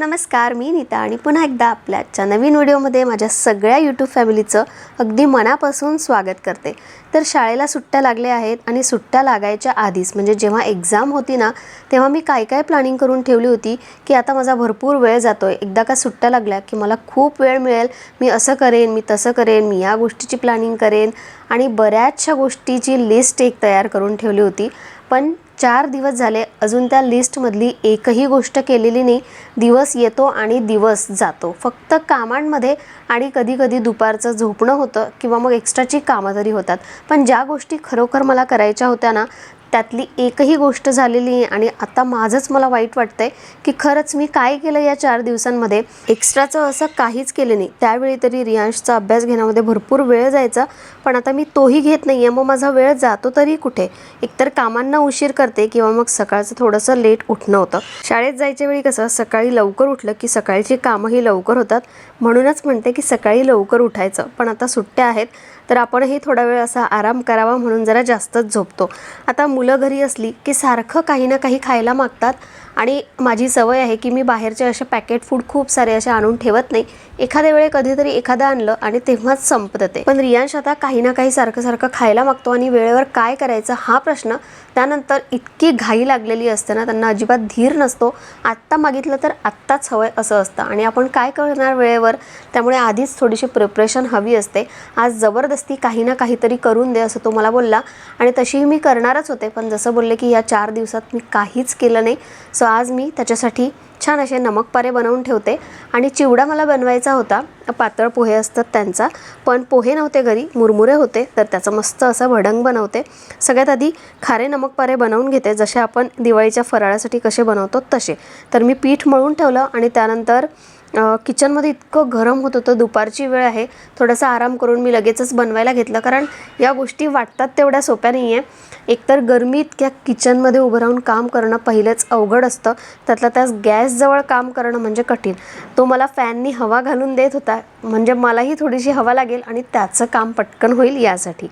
नमस्कार मी नीता आणि पुन्हा एकदा आपल्याच्या नवीन व्हिडिओमध्ये माझ्या सगळ्या यूट्यूब फॅमिलीचं अगदी मनापासून स्वागत करते. तर शाळेला सुट्ट्या लागल्या आहेत आणि सुट्ट्या लागायच्या आधीच म्हणजे जेव्हा एक्झाम होती ना तेव्हा मी काय काय प्लॅनिंग करून ठेवली होती की आता माझा भरपूर वेळ जातो आहे एकदा का सुट्ट्या लागल्या की मला खूप वेळ मिळेल मी असं करेन मी तसं करेन मी या गोष्टीची प्लॅनिंग करेन आणि बऱ्याचशा गोष्टीची लिस्ट एक तयार करून ठेवली होती. पण चार दिवस झाले अजून त्या लिस्टमधली एकही गोष्ट केलेली नाही. दिवस येतो आणि दिवस जातो. फक्त कामांमध्ये आणि कधी कधी दुपारचं झोपणं होतं किंवा मग एक्स्ट्राची कामं तरी होतात. पण ज्या गोष्टी खरोखर मला करायच्या होत्या ना त्यातली एकही गोष्ट झालेली नाही. आणि आता माझंच मला वाईट वाटतंय की खरंच मी काय केलं या चार दिवसांमध्ये? एक्स्ट्राचं असं काहीच केलं नाही. त्यावेळी तरी रियांशचा अभ्यास घेण्यामध्ये भरपूर वेळ जायचा. पण आता मी तोही घेत नाही आहे मग माझा वेळ जातो तरी कुठे? एकतर कामांना उशीर करते किंवा मग सकाळचं थोडंसं लेट उठणं होतं. शाळेत जायच्या वेळी कसं सकाळी लवकर उठलं की सकाळची कामंही लवकर होतात. म्हणूनच म्हणते की सकाळी लवकर उठायचं. पण आता सुट्ट्या आहेत. तर आपणही थोडा वेळ असा आराम करावा म्हणून जरा जास्तच झोपतो. आता मुलं घरी असली की सारखं काही ना काही खायला मागतात आणि माझी सवय आहे की मी बाहेरचे असे पॅकेट फूड खूप सारे असे आणून ठेवत नाही. एखाद्या वेळे कधीतरी एखादं आणलं आणि तेव्हाच संपत ते. पण रियांश आता काही ना काही सारखं सारखं खायला मागतो आणि वेळेवर काय करायचं हा प्रश्न त्यानंतर इतकी घाई लागलेली असते ना त्यांना अजिबात धीर नसतो. आत्ता मागितलं तर आत्ताच हवंय असं असतं. आणि आपण काय करणार वेळेवर? त्यामुळे आधीच थोडीशी प्रिपरेशन हवी असते. आज जबरदस्ती काही ना काहीतरी करून दे असं तो मला बोलला. आणि तशीही मी करणारच होते पण जसं बोलले की या चार दिवसात मी काहीच केलं नाही. सो आज मी त्याच्यासाठी छान असे नमक पारे बनवून ठेवते. आणि चिवडा मला बनवायचा होता. पातळ पोहे असतात त्यांचा. पण पोहे नव्हते घरी मुरमुरे होते. तर त्याचं मस्त असं भडंग बनवते. सगळ्यात आधी खारे नमक पारे बनवून घेते. जसे आपण दिवाळीच्या फराळासाठी कसे बनवतो तसे. तर मी पीठ मळून ठेवलं आणि त्यानंतर किचनमध्ये इतकं गरम होत होतं दुपारची वेळ आहे. थोडासा आराम करून मी लगेचच बनवायला घेतलं. कारण या गोष्टी वाटतात तेवढ्या सोप्या नाही आहे एकतर गरमी इतक्या किचनमध्ये उभं राहून काम करणं पहिलंच अवघड असतं. त्यातला त्याच गॅसजवळ काम करणं म्हणजे कठीण. तो मला फॅननी हवा घालून देत होता. म्हणजे मलाही थोडीशी हवा लागेल आणि त्याचं काम पटकन होईल यासाठी.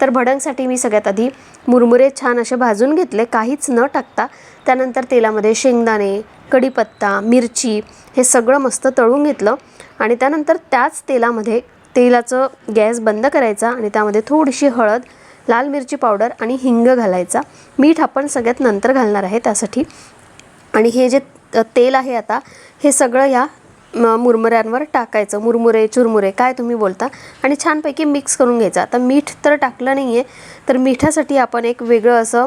तर भडंगसाठी मी सगळ्यात आधी मुरमुरे छान असे भाजून घेतले. काहीच न टाकता त्यानंतर तेलामध्ये शेंगदाणे कढीपत्ता मिरची हे सगळं मस्त तळून घेतलं आणि त्यानंतर त्याच तेलामध्ये तेलाचं गॅस बंद करायचा आणि त्यामध्ये थोडीशी हळद लाल मिरची पावडर आणि हिंग घालायचा. मीठ आपण सगळ्यात नंतर घालणार आहे त्यासाठी. आणि हे जे तेल आहे आता हे सगळं या मुरमुऱ्यांवर टाकायचं. मुरमुरे चुरमुरे काय तुम्ही बोलता? आणि छानपैकी मिक्स करून घ्यायचं. आता मीठ तर टाकलं नाही आहे तर मिठासाठी आपण एक वेगळं असं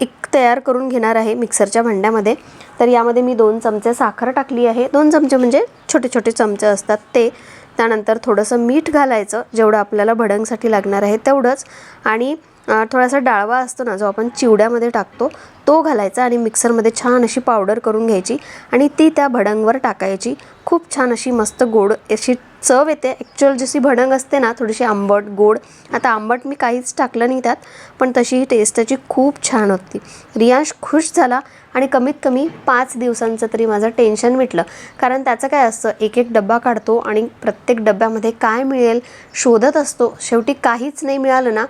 एक तयार करून घेणार आहे मिक्सरच्या भांड्यामध्ये. तर यामध्ये मी दोन चमचे साखर टाकली आहे. दोन चमचे म्हणजे छोटे छोटे चमचे असतात ते. त्यानंतर थोडंसं मीठ घालायचं. जेवढं आपल्याला भडंगसाठी लागणार आहे तेवढंच. आणि थोडासा डाळवा असतो ना जो आपण चिवड्यामध्ये टाकतो तो घालायचा आणि मिक्सरमध्ये छान अशी पावडर करून घ्यायची आणि ती त्या भडंगवर टाकायची. खूप छान अशी मस्त गोड अशी चव येते. ॲक्च्युअल जशी भडंग असते ना थोडीशी आंबट गोड. आता आंबट मी काहीच टाकलं नाही त्यात पण तशी ही टेस्ट त्याची खूप छान होती. रियाश खुश झाला आणि कमीत कमी पाच दिवसांचं तरी माझं टेन्शन मिटलं. कारण त्याचं काय असतं एक एक डब्बा काढतो आणि प्रत्येक डब्यामध्ये काय मिळेल शोधत असतो. शेवटी काहीच नाही मिळालं ना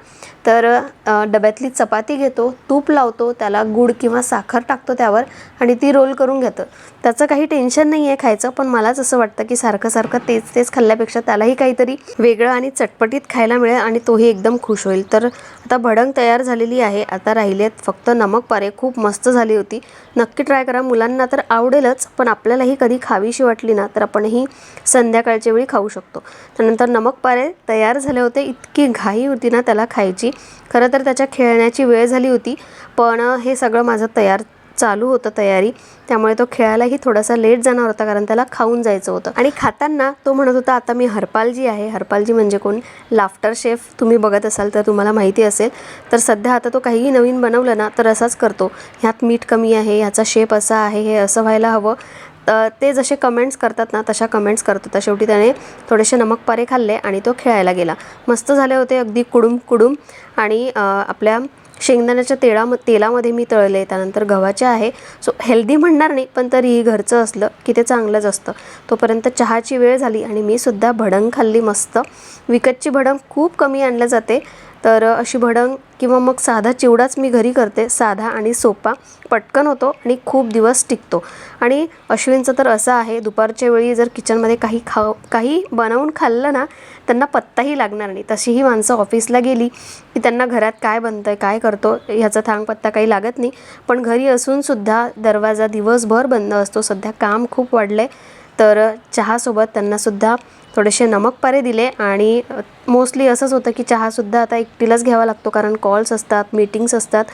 तर डब्यातली चपाती घेतो तूप लावतो त्याला गूळ किंवा साखर टाकतो त्यावर आणि ती रोल करून घेतो. त्याचं काही टेन्शन नाही आहे खायचं पण मलाच असं वाटतं की सारखं सारखं तेच तेच खाल्ल्यापेक्षा त्यालाही काहीतरी वेगळं आणि चटपटीत खायला मिळेल आणि तोही एकदम खुश होईल. तर आता भडंग तयार झालेली आहे. आता राहिलेत फक्त नमक पारे. खूप मस्त झाली होती. नक्की ट्राय करा. मुलांना तर आवडेलच पण आपल्यालाही कधी खावीशी वाटली ना तर आपणही संध्याकाळच्या वेळी खाऊ शकतो. त्यानंतर नमक पारे तयार झाले होते. इतकी घाई होती ना त्याला खायची. खरं तर त्याच्या खेळण्याची वेळ झाली होती पण हे सगळं माझं तयार चालू होतं तयारी. त्यामुळे तो खेळायलाही थोडासा लेट जाणार होता कारण त्याला खाऊन जायचं होतं. आणि खाताना तो म्हणत होता आता मी हरपालजी आहे. हरपालजी म्हणजे कोण? लाफ्टर शेफ तुम्ही बघत असाल तर तुम्हाला माहिती असेल. तर सध्या आता तो काहीही नवीन बनवलं ना तर असाच करतो. ह्यात मीठ कमी आहे ह्याचा शेप असा आहे हे असं व्हायला हवं. ते जसे कमेंट्स करतात ना तशा कमेंट्स करत होता शेवटी त्याने थोडेसे नमक पारे खाल्ले आणि तो खेळायला गेला. मस्त झाले होते अगदी कुडूम कुडूम. आणि आपल्या शेंगदाण्याच्या तेळाम तेलामध्ये मी तळले त्यानंतर गव्हाचे आहे. सो हेल्दी म्हणणार नाही पण तरीही घरचं असलं की ते चांगलंच असतं. तोपर्यंत चहाची वेळ झाली आणि मी सुद्धा भडंग खाल्ली मस्त. विकतची भडंग खूप कमी आणलं जाते. तर अशी भडंग किंवा मग साधा चिवडाच मी घरी करते. साधा आणि सोपा. पटकन होतो आणि खूप दिवस टिकतो. आणि अश्विनचं तर असं आहे दुपारच्या वेळी जर किचनमध्ये काही खाव काही बनवून खाल्लं ना त्यांना पत्ताही लागणार नाही. तशी ही माणसं ऑफिसला गेली की त्यांना घरात काय बनतं आहे काय करतो ह्याचा थांग पत्ता काही लागत नाही. पण घरी असूनसुद्धा दरवाजा दिवसभर बंद असतो. सध्या काम खूप वाढलं आहे तर चहासोबत त्यांनासुद्धा थोडेसे नमक पारे दिले आणि मोस्टली असंच होतं की चहासुद्धा आता एकटीलाच घ्यावा लागतो कारण कॉल्स असतात मीटिंग्स असतात.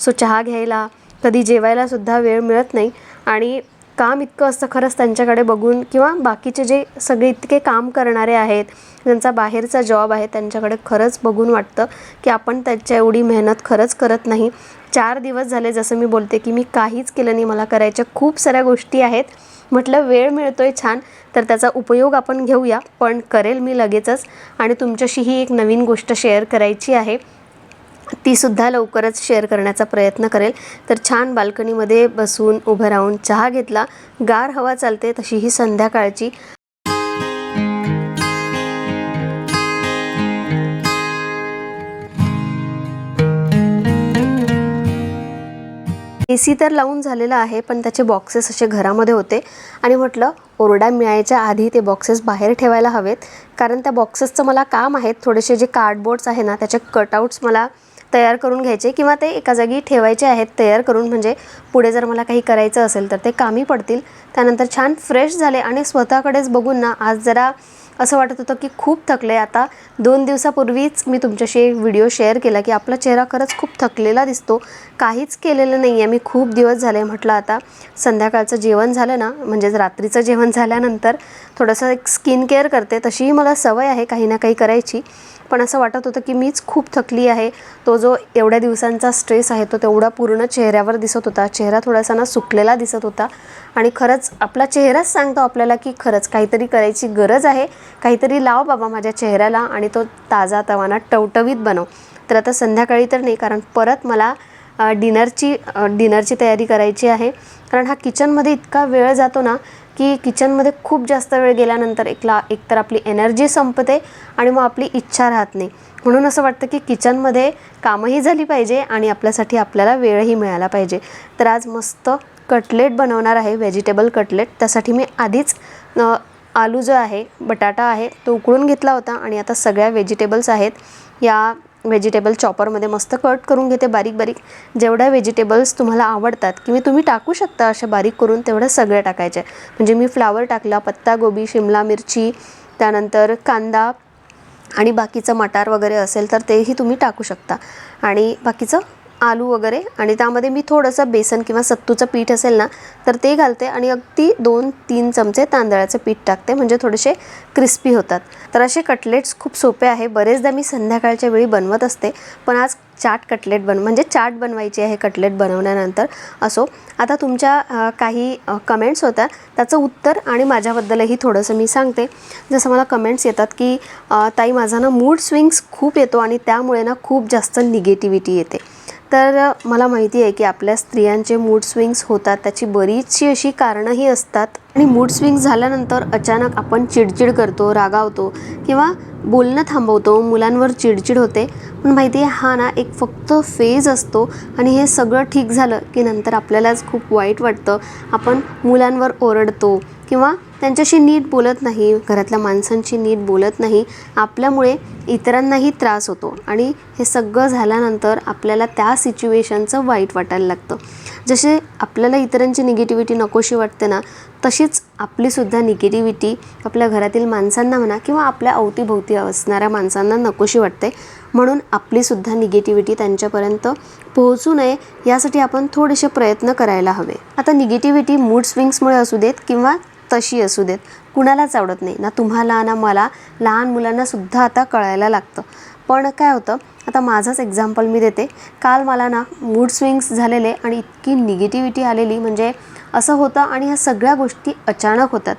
सो चहा घ्यायला कधी जेवायलासुद्धा वेळ मिळत नाही आणि काम इतकं असतं खरंच त्यांच्याकडे बघून किंवा बाकीचे जे सगळे इतके काम करणारे आहेत ज्यांचा बाहेरचा जॉब आहे त्यांच्याकडे खरंच बघून वाटतं की आपण त्याच्या एवढी मेहनत खरंच करत नाही. चार दिवस झाले जसं मी बोलते की मी काहीच केलं नाही. मला करायच्या खूप साऱ्या गोष्टी आहेत. म्हटलं वेळ मिळतो आहे छान तर त्याचा उपयोग आपण घेऊया. पण करेल मी लगेचच. आणि तुमच्याशी ही एक नवीन गोष्ट शेअर करायची आहे. तीसुद्धा लवकरच शेअर करण्याचा प्रयत्न करेल. तर छान बाल्कनीमध्ये बसून उभं राहून चहा घेतला. गार हवा चालते तशी ही संध्याकाळची. ए सी तर लावून झालेला आहे पण त्याचे बॉक्सेस असे घरामध्ये होते. आणि म्हटलं ओरडा मिळायच्या आधी ते बॉक्सेस बाहेर ठेवायला हवेत. कारण त्या बॉक्सेसचं मला काम आहेत. थोडेसे जे कार्डबोर्ड्स आहे ना त्याचे कटआउट्स मला तयार करून घ्यायचे किंवा ते एका जागी ठेवायचे आहेत तयार करून म्हणजे पुढे जर मला काही करायचं असेल तर ते कामी पडतील. त्यानंतर छान फ्रेश झाले आणि स्वतःकडेच बघून ना आज जरा असं वाटत होतं की खूप थकले आता दोन दिवसापूर्वीच मी तुमच्याशी एक व्हिडिओ शेअर केला की आपला चेहरा खरंच खूप थकलेला दिसतो. काहीच केलेलं नाही आहे मी खूप दिवस झाले म्हटलं आता संध्याकाळचं जेवण झालं ना म्हणजेच रात्रीचं जेवण झाल्यानंतर थोडंसं एक स्किन केअर करते. तशीही मला सवय आहे काही ना काही करायची. पण असं वाटत होतं की मीच खूप थकली आहे. तो जो एवढ्या दिवसांचा स्ट्रेस आहे तो तेवढा पूर्ण चेहऱ्यावर दिसत होता. चेहरा थोडासा ना सुकलेला दिसत होता. आणि खरंच आपला चेहराच सांगतो आपल्याला की खरंच काहीतरी करायची गरज आहे. काहीतरी लाव बाबा माझ्या चेहऱ्याला आणि तो ताजा तवाना टवटवीत बनव. तर आता संध्याकाळी तर नाही कारण परत मला डिनरची डिनरची तयारी करायची आहे. कारण हा किचनमध्ये इतका वेळ जातो ना की किचनमध्ये खूप जास्त वेळ गेल्यानंतर एकला एकतर आपली एनर्जी संपते आणि मग आपली इच्छा राहत नाही. म्हणून असं वाटतं की किचनमध्ये कामही झाली पाहिजे आणि आपल्यासाठी आपल्याला वेळही मिळाला पाहिजे. तर आज मस्त कटलेट बनवणार आहे व्हेजिटेबल कटलेट. त्यासाठी मी आधीच आलू जो आहे बटाटा आहे तो उकळून घेतला होता आणि आता सगळ्या व्हेजिटेबल्स आहेत. या व्हेजिटेबल चॉपरमध्ये मस्त कट करून घेते बारीक बारीक. जेवढ्या व्हेजिटेबल्स तुम्हाला आवडतात किंवा तुम्ही टाकू शकता अशा बारीक करून तेवढ्या सगळ्या टाकायच्या. म्हणजे मी फ्लावर टाकला पत्तागोबी शिमला मिरची त्यानंतर कांदा आणि बाकीचं मटार वगैरे असेल तर तेही तुम्ही टाकू शकता. आणि बाकीचं आलू वगैरे आणि त्यामध्ये मी थोडंसं बेसन किंवा सत्तूचं पीठ असेल ना तर ते घालते आणि अगदी दोन तीन चमचे तांदळाचं पीठ टाकते म्हणजे थोडेसे क्रिस्पी होतात. तर असे कटलेट्स खूप सोपे आहे. बरेचदा मी संध्याकाळच्या वेळी बनवत असते पण आज चाट कटलेट बन म्हणजे चाट बनवायची आहे कटलेट बनवल्यानंतर असो. आता तुमच्या काही कमेंट्स होत्या त्याचं उत्तर आणि माझ्याबद्दलही थोडंसं मी सांगते. जसं मला कमेंट्स येतात की ताई माझा ना मूड स्विंग्स खूप येतो आणि त्यामुळे ना खूप जास्त निगेटिव्हिटी येते. तर मला माहिती आहे की आपल्या स्त्रियांचे मूड स्विंग्स होतात. त्याची बरीचशी अशी कारणंही असतात. आणि मूड स्विंग्स झाल्यानंतर अचानक आपण चिडचिड करतो रागावतो किंवा बोलणं थांबवतो. मुलांवर चिडचिड होते. पण माहिती आहे हा ना एक फक्त फेज असतो आणि हे सगळं ठीक झालं की नंतर आपल्यालाच खूप वाईट वाटतं. आपण मुलांवर ओरडतो किंवा त्यांच्याशी नीट बोलत नाही घरातल्या माणसांशी नीट बोलत नाही आपल्यामुळे इतरांनाही त्रास होतो. आणि हे सगळं झाल्यानंतर आपल्याला त्या सिच्युएशनचं वाईट वाटायला लागतं. जसे आपल्याला इतरांची निगेटिव्हिटी नकोशी वाटते ना तशीच आपलीसुद्धा निगेटिव्हिटी आपल्या घरातील माणसांना म्हणा किंवा आपल्या अवतीभोवती असणाऱ्या माणसांना नकोशी वाटते. म्हणून आपलीसुद्धा निगेटिव्हिटी त्यांच्यापर्यंत पोहोचू नये यासाठी आपण थोडेसे प्रयत्न करायला हवे. आता निगेटिव्हिटी मूड स्विंग्समुळे असू देत किंवा तशी असू देत. कुणालाच आवडत नाही. ना तुम्हाला ना मला. लहान मुलांना सुद्धा आता कळायला लागतं. पण काय होतं आता माझंच एक्झाम्पल मी देते. काल मला ना मूड स्विंग्स झालेले आणि इतकी निगेटिव्हिटी आलेली. म्हणजे असं होतं आणि ह्या सगळ्या गोष्टी अचानक होतात.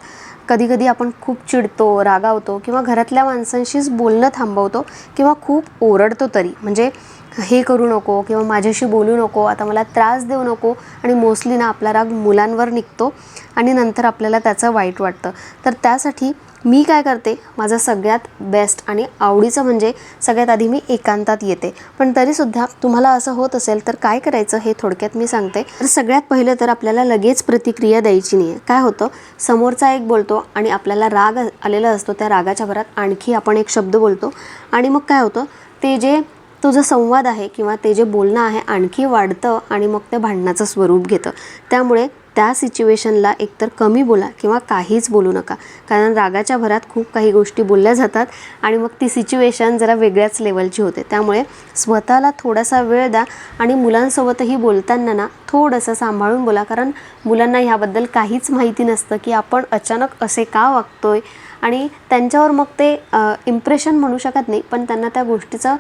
कधीकधी आपण खूप चिडतो रागावतो किंवा घरातल्या माणसांशीच बोलणं थांबवतो किंवा खूप ओरडतो तरी. म्हणजे हे करू नको किंवा माझ्याशी बोलू नको आता मला त्रास देऊ नको आणि मोस्टली ना आपला राग मुलांवर निघतो आणि नंतर आपल्याला त्याचं वाईट वाटतं. तर त्यासाठी मी काय करते माझं सगळ्यात बेस्ट आणि आवडीचं म्हणजे सगळ्यात आधी मी एकांतात येते. पण तरीसुद्धा तुम्हाला असं होत असेल तर काय करायचं हे थोडक्यात मी सांगते. तर सगळ्यात पहिलं तर आपल्याला लगेच प्रतिक्रिया द्यायची नाही आहे काय होतं समोरचा एक बोलतो आणि आपल्याला राग आलेला असतो त्या रागाच्या भरात आणखी आपण एक शब्द बोलतो. आणि मग काय होतं ते जे तो जो संवाद आहे किंवा ते जे बोलणं आहे आणखी वाढतं आणि मग ते भांडणाचं स्वरूप घेतं. त्यामुळे त्या सिच्युएशनला एकतर कमी बोला किंवा काहीच बोलू नका. कारण रागाच्या भरात खूप काही गोष्टी बोलल्या जातात आणि मग ती सिच्युएशन जरा वेगळ्याच लेवलची होते. त्यामुळे स्वतःला थोडासा वेळ द्या आणि मुलांसोबतही बोलताना ना थोडंसं सांभाळून बोला. कारण मुलांना ह्याबद्दल काहीच माहिती नसतं की आपण अचानक असे का वागतोय? आणि त्यांच्यावर मग ते इम्प्रेशन म्हणू शकत नाही पण त्यांना त्या गोष्टीचं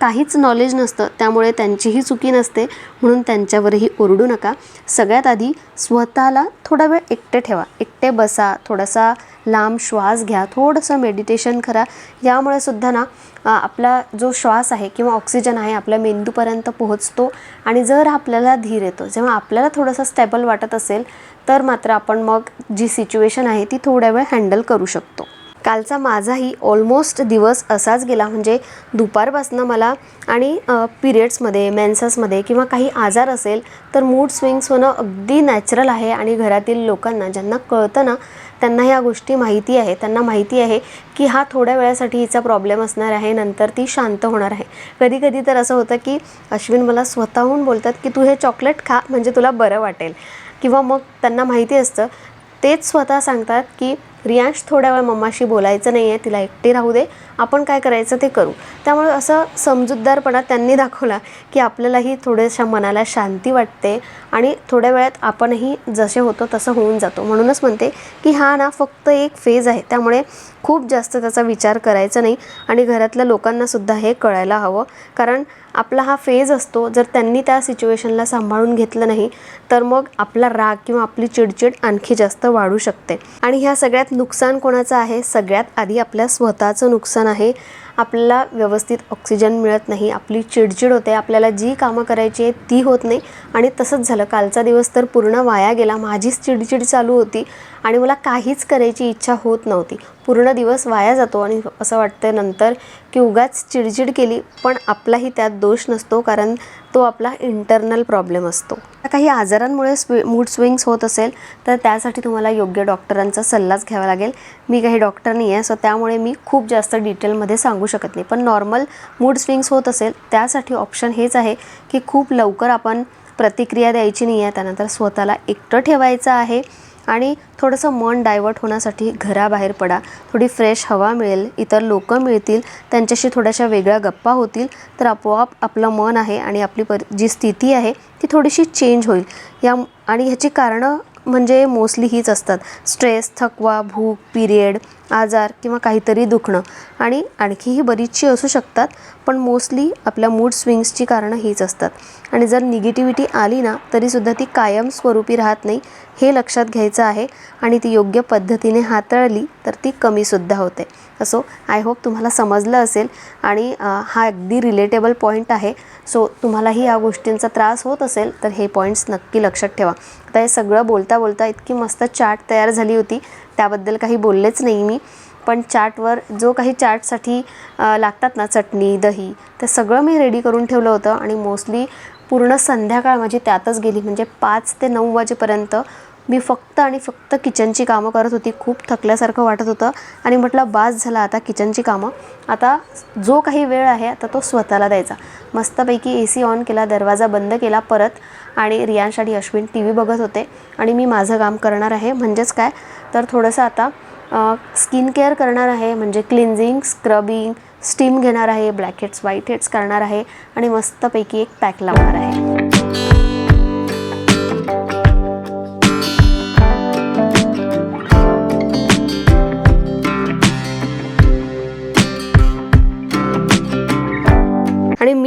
काहीच नॉलेज नसतं त्यामुळे त्यांचीही चुकी नसते म्हणून त्यांच्यावरही ओरडू नका. सगळ्यात आधी स्वतःला थोडा वेळ एकटे ठेवा एकटे बसा थोडासा लांब श्वास घ्या थोडंसं मेडिटेशन करा. यामुळे सुद्धा ना आपला जो श्वास आहे किंवा ऑक्सिजन आहे आपल्या मेंदूपर्यंत पोहोचतो आणि जर आपल्याला धीर येतो जेव्हा आपल्याला थोडंसं स्टेबल वाटत असेल तर मात्र आपण मग जी सिच्युएशन आहे ती थोड्या वेळ हँडल करू शकतो. कालचा माझाही ऑलमोस्ट दिवस असाच गेला. म्हणजे दुपारपासनं मला आणि पिरियड्समध्ये मेन्ससमध्ये किंवा काही आजार असेल तर मूड स्विंग्स होणं अगदी नॅचरल आहे आणि घरातील लोकांना ज्यांना कळतं ना त्यांना ह्या गोष्टी माहिती आहे. त्यांना माहिती आहे की हा थोड्या वेळासाठी हिचा प्रॉब्लेम असणार आहे नंतर ती शांत होणार आहे. कधी कधी तर असं होतं की अश्विन मला स्वतःहून बोलतात की तू हे चॉकलेट खा म्हणजे तुला बरं वाटेल. किंवा मग त्यांना माहिती असतं. तेच स्वतः सांगतात की रियांश थोड्या वेळ मम्माशी बोलायचं नाही आहे तिला एकटी राहू दे. आपण काय करायचं ते करू. त्यामुळे असं समजूतदारपणा त्यांनी दाखवला की आपल्यालाही थोड्याशा मनाला शांती वाटते आणि थोड्या वेळात आपणही जसे होतो तसं होऊन जातो. म्हणूनच म्हणते की हा ना फक्त एक फेज आहे. त्यामुळे खूप जास्त त्याचा विचार करायचा नाही आणि घरातल्या लोकांनासुद्धा हे कळायला हवं. कारण आपला हा फेज असतो जर त्यांनी त्या सिच्युएशनला सांभाळून घेतलं नाही तर मग आपला राग किंवा आपली चिडचिड आणखी जास्त वाढू शकते. आणि ह्या सगळ्यात नुकसान कोणाचं आहे? सगळ्यात आधी आपल्या स्वतःचं नुकसान आहे. आपल्याला व्यवस्थित ऑक्सिजन मिळत नाही आपली चिडचिड होते आपल्याला जी कामं करायची आहेत ती होत नाही. आणि तसंच झालं कालचा दिवस तर पूर्ण वाया गेला माझीच चिडचिड चालू होती आणि मला काहीच करायची इच्छा होत नव्हती. पूर्ण दिवस वाया जातो आणि असं वाटतं नंतर की उगाच चिडचिड केली पण आपलाही त्यात दोष नसतो कारण तो आपला इंटरनल प्रॉब्लेम असतो. काही आजारांमुळे स्वी मूड स्विंग्स होत असेल तर त्यासाठी तुम्हाला योग्य डॉक्टरांचा सल्लाच घ्यावा लागेल. मी काही डॉक्टर नाही आहे सो त्यामुळे मी खूप जास्त डिटेलमध्ये सांगू शकत नाही. पण नॉर्मल मूड स्विंग्स होत असेल त्यासाठी ऑप्शन हेच आहे की खूप लवकर आपण प्रतिक्रिया द्यायची नाही आहे त्यानंतर स्वतःला एकटं ठेवायचं आहे. आणि थोडंसं मन डायवर्ट होण्यासाठी घराबाहेर पडा. थोडी फ्रेश हवा मिळेल. इतर लोक मिळतील. त्यांच्याशी थोड्याशा वेगळ्या गप्पा होतील. तर आपोआप आपलं मन आहे आणि आपली पर जी स्थिती आहे ती थोडीशी चेंज होईल. या आणि ह्याची कारणं म्हणजे मोस्टली हीच असतात. स्ट्रेस थकवा भूक पिरियड आजार किंवा काहीतरी दुखणं. आणि आणखीही बरीचशी असू शकतात पण मोस्टली आपल्या मूड स्विंग्सची कारणं हीच असतात. आणि जर निगेटिव्हिटी आली ना तरीसुद्धा ती कायमस्वरूपी राहत नाही हे लक्षात घ्यायचं आहे. आणि ती योग्य पद्धतीने हाताळली तर ती कमीसुद्धा होते. असो आय होप तुम्हाला समजलं असेल. आणि हा अगदी रिलेटेबल पॉईंट आहे. सो तुम्हालाही या गोष्टींचा त्रास होत असेल तर हे पॉईंट्स नक्की लक्षात ठेवा. आता हे सगळं बोलता बोलता इतकी मस्त चाट तयार झाली होती. त्याबद्दल काही बोललेच नाही मी. पण चाटवर जो काही चाटसाठी लागतात ना चटणी दही ते सगळं मी रेडी करून ठेवलं होतं आणि मोस्टली पूर्ण संध्याकाळ माझी त्यातच गेली. म्हणजे पाच ते नऊ वाजेपर्यंत मी फक्त आणि फक्त किचनची कामं करत होती. खूप थकल्यासारखं वाटत होतं आणि म्हटलं बास झाला आता किचनची कामं. आता जो काही वेळ आहे आता तो स्वतःला द्यायचा. मस्तपैकी ए सी ऑन केला दरवाजा बंद केला परत आणि रियांश आणि अश्विन टी व्ही बघत होते आणि मी माझं काम करणार आहे. म्हणजेच काय? तर थोडंसं आता स्किन केअर करणार आहे म्हणजे क्लिन्झिंग स्क्रबिंग स्टीम घेणार आहे ब्लॅक हेड्स व्हाईट हेड्स करणार आहे आणि मस्तपैकी एक पॅक लावणार आहे.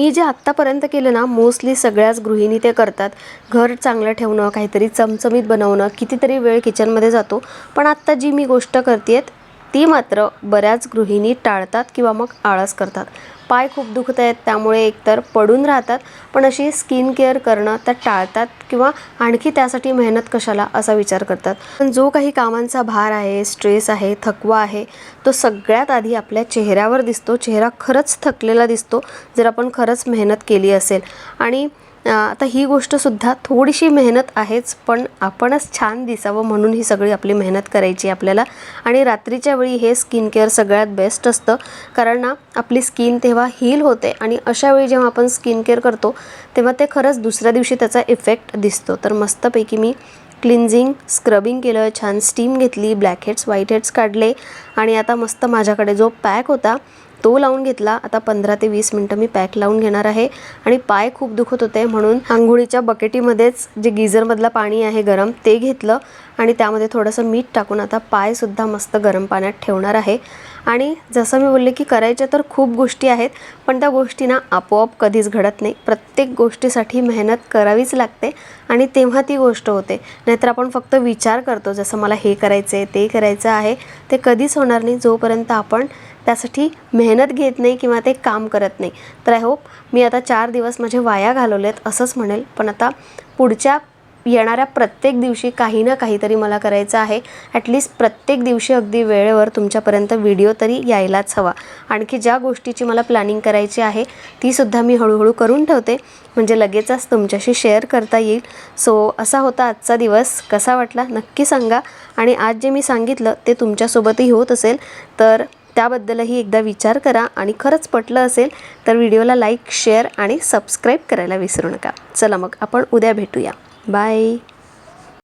मी जे आत्तापर्यंत केलं ना मोस्टली सगळ्याच गृहिणी ते करतात. घर चांगलं ठेवणं काहीतरी चमचमीत बनवणं कितीतरी वेळ किचनमध्ये जातो. पण आत्ता जी मी गोष्ट करते ती मात्र बऱ्याच गृहिणी टाळतात किंवा मग आळस करतात. पाय खूप दुखत आहेत त्यामुळे एकतर पडून राहतात पण अशी स्किन केअर करणं त्या टाळतात किंवा आणखी त्यासाठी मेहनत कशाला असा विचार करतात. पण जो काही कामांचा भार आहे स्ट्रेस आहे थकवा आहे तो सगळ्यात आधी आपल्या चेहऱ्यावर दिसतो. चेहरा खरंच थकलेला दिसतो जर आपण खरंच मेहनत केली असेल. आणि आता ही गोष्टसुद्धा थोडीशी मेहनत आहेच पण आपणच छान दिसावं म्हणून ही सगळी आपली मेहनत करायची आपल्याला. आणि रात्रीच्या वेळी हे स्किन केअर सगळ्यात बेस्ट असतं कारण ना आपली स्किन तेव्हा हील होते आणि अशा वेळी जेव्हा आपण स्किन केअर करतो तेव्हा ते खरंच दुसऱ्या दिवशी त्याचा इफेक्ट दिसतो. तर मस्तपैकी मी क्लिन्झिंग स्क्रबिंग केलं छान स्टीम घेतली ब्लॅक हेड्स व्हाईट हेड्स काढले आणि आता मस्त माझ्याकडे जो पॅक होता तो लावून घेतला. आता पंधरा ते वीस मिनटं मी पॅक लावून घेणार आहे. आणि पाय खूप दुखत होते म्हणून आंघोळीच्या बकेटीमध्येच जे गिझरमधलं पाणी आहे गरम ते घेतलं. आणि त्यामध्ये थोडंसं मीठ टाकून आता पायसुद्धा मस्त गरम पाण्यात ठेवणार आहे. आणि जसं मी बोलले की करायच्या तर खूप गोष्टी आहेत पण त्या गोष्टींना आपोआप कधीच घडत नाही. प्रत्येक गोष्टीसाठी मेहनत करावीच लागते आणि तेव्हा ती गोष्ट होते. नाहीतर आपण फक्त विचार करतो जसं मला हे करायचं आहे ते करायचं आहे. ते कधीच होणार नाही. जोपर्यंत आपण त्यासाठी मेहनत घेत नाही किंवा ते काम करत नाही. तर आय होप मी आता चार दिवस माझे वाया घालवलेत असंच म्हणेल. पण आता पुढच्या येणाऱ्या प्रत्येक दिवशी काही ना काहीतरी मला करायचं आहे. ॲटलिस्ट प्रत्येक दिवशी अगदी वेळेवर तुमच्यापर्यंत व्हिडिओ तरी यायलाच हवा. आणखी ज्या गोष्टीची मला प्लॅनिंग करायची आहे तीसुद्धा मी हळूहळू करून ठेवते. म्हणजे लगेचच तुमच्याशी शेअर करता येईल. सो असा होता आजचा दिवस. कसा वाटला नक्की सांगा. आणि आज जे मी सांगितलं ते तुमच्यासोबतही होत असेल. तर त्याबद्दलही एकदा विचार करा आणि खरंच पटलं असेल तर व्हिडिओला लाईक शेअर आणि सबस्क्राईब करायला विसरू नका. चला मग आपण उद्या भेटूया. बाय.